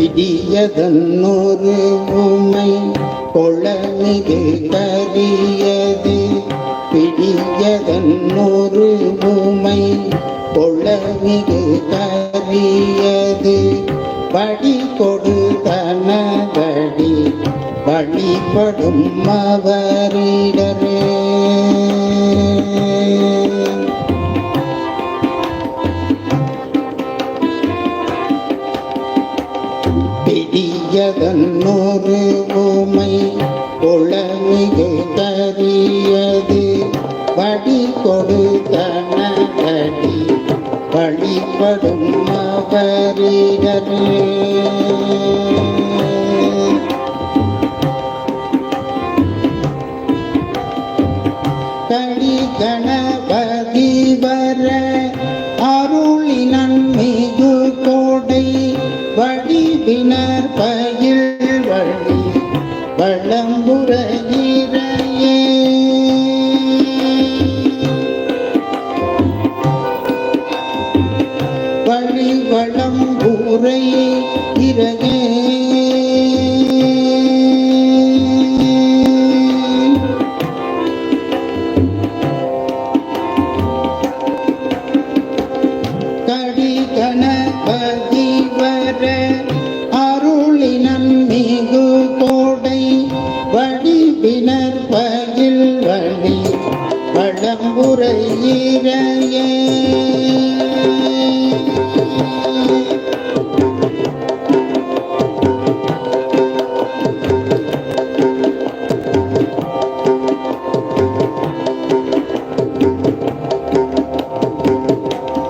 இடியதன்னொரு உமை கொளமிகு கரியது பிடியதன்னொரு உமை கொளமிகு கரியது வழி கொடுத்தனதடி வழிபடும் அவரிடரே பிடியதன்னொரு உமை குளமிகு தரியது வடி கொடுத்தனதடி வழிபடும் அவரிடரே கடி கணபதி வர அருள் வடிவினர் பயில் வழி வளம்புறையிறையே வழி வளம்புரை இறையே கடி கணபதி படி பினர் பகில் வழி வளம்புறையிறையே